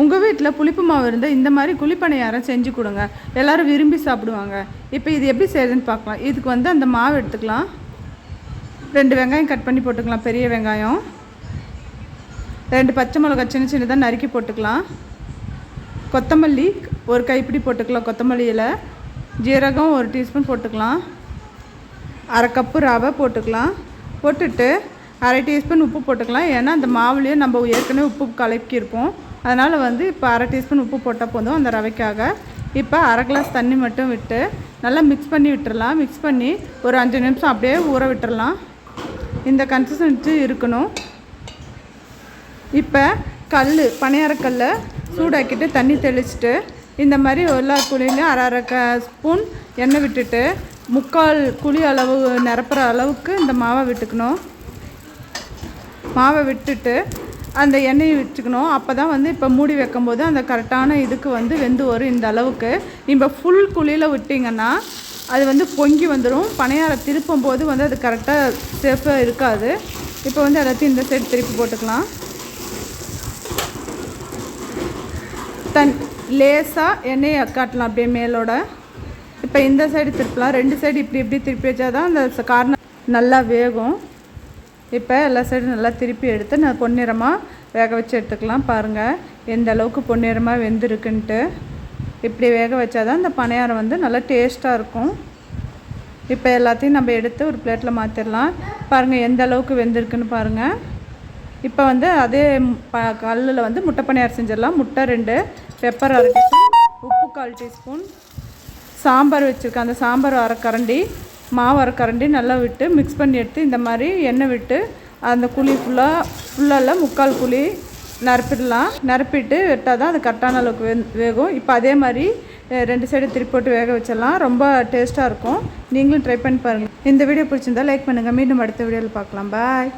உங்கள் வீட்டில் புளிப்பு மாவு இருந்தால் இந்த மாதிரி குழிப்பணியாரம் செஞ்சு கொடுங்க. எல்லோரும் விரும்பி சாப்பிடுவாங்க. இப்போ இது எப்படி செய்யுதுன்னு பார்க்கலாம். இதுக்கு வந்து அந்த மாவு எடுத்துக்கலாம். ரெண்டு வெங்காயம் கட் பண்ணி போட்டுக்கலாம். பெரிய வெங்காயம். ரெண்டு பச்சை மிளகா சின்ன சின்னதாக நறுக்கி போட்டுக்கலாம். கொத்தமல்லி ஒரு கைப்பிடி போட்டுக்கலாம். கொத்தமல்லியில் ஜீரகம் ஒரு டீஸ்பூன் போட்டுக்கலாம். அரை கப்பு ரவை போட்டுக்கலாம். போட்டுட்டு அரை டீஸ்பூன் உப்பு போட்டுக்கலாம். ஏன்னா அந்த மாவுலேயே நம்ம ஏற்கனவே உப்பு கலக்கியிருப்போம். அதனால் வந்து இப்போ அரை டீஸ்பூன் உப்பு போட்டால் போதும் அந்த ரவைக்காக. இப்போ அரை கிளாஸ் தண்ணி மட்டும் விட்டு நல்லா மிக்ஸ் பண்ணி விட்டுறலாம். மிக்ஸ் பண்ணி ஒரு அஞ்சு நிமிஷம் அப்படியே ஊற விட்டுறலாம். இந்த கன்சிஸ்டன்சி இருக்கணும். இப்போ கல் பனையாரக்கல்லை சூடாக்கிட்டு தண்ணி தெளிச்சிட்டு இந்த மாதிரி எல்லா குழியிலையும் அரை அரை க ஸ்பூன் எண்ணெய் விட்டுட்டு முக்கால் குழி அளவு நிரப்புற அளவுக்கு இந்த மாவை விட்டுக்கணும். மாவை விட்டுட்டு அந்த எண்ணெயை வச்சுக்கணும். அப்போ தான் வந்து இப்போ மூடி வைக்கும்போது அந்த கரெக்டான இதுக்கு வந்து வெந்து வரும் இந்த அளவுக்கு. இப்போ ஃபுல் குழியில் விட்டிங்கன்னா அது வந்து பொங்கி வந்துடும் பனையாரை திருப்பும் போது வந்து அது கரெக்டாக சேஃபாக இருக்காது. இப்போ வந்து எல்லாத்தையும் இந்த சைடு திருப்பி போட்டுக்கலாம். தன் லேசாக எண்ணெயை காட்டலாம் அப்படியே மேலோட. இப்போ இந்த சைடு திருப்பலாம். ரெண்டு சைடு இப்படி இப்படி திருப்பி வச்சா தான் அந்த கார்னர் நல்லா வேகும். இப்போ எல்லா சைடும் நல்லா திருப்பி எடுத்து நான் பொன்னிறமாக வேக வச்சு எடுத்துக்கலாம் பாருங்கள் எந்த அளவுக்கு பொன்னிறமாக வெந்திருக்குன்ட்டு. இப்படி வேக வச்சா தான் இந்த பணியாரம் வந்து நல்லா டேஸ்ட்டாக இருக்கும். இப்போ எல்லாத்தையும் நம்ம எடுத்து ஒரு பிளேட்டில் மாற்றிடலாம் பாருங்கள் எந்த அளவுக்கு வெந்திருக்குன்னு பாருங்கள் இப்போ வந்து அதே ப கல்லில் வந்து முட்டை பணியாரம் செஞ்சிடலாம். முட்டை ரெண்டு பெப்பர் அரை டீஸ்பூன் உப்பு கால் டீஸ்பூன் சாம்பார் வச்சுருக்கேன். அந்த சாம்பார் அரை கரண்டி. மாவு அரை கரண்டி நல்லா விட்டு மிக்ஸ் பண்ணி எடுத்து இந்த மாதிரி எண்ணெய் விட்டு அந்த குழி ஃபுல்லாக ஃபுல்லாக முக்கால் குழி நிரப்பிடலாம் நிரப்பிட்டு விட்டால் தான் அது கரெக்டான அளவுக்கு வே வேகும். இப்போ அதே மாதிரி ரெண்டு சைடு திருப்பி போட்டு வேக வச்சிடலாம். ரொம்ப டேஸ்ட்டாக இருக்கும். நீங்களும் ட்ரை பண்ணி பாருங்கள் இந்த வீடியோ பிடிச்சிருந்தா லைக் பண்ணுங்கள் மீண்டும் அடுத்த வீடியோவில் பார்க்கலாம். பாய்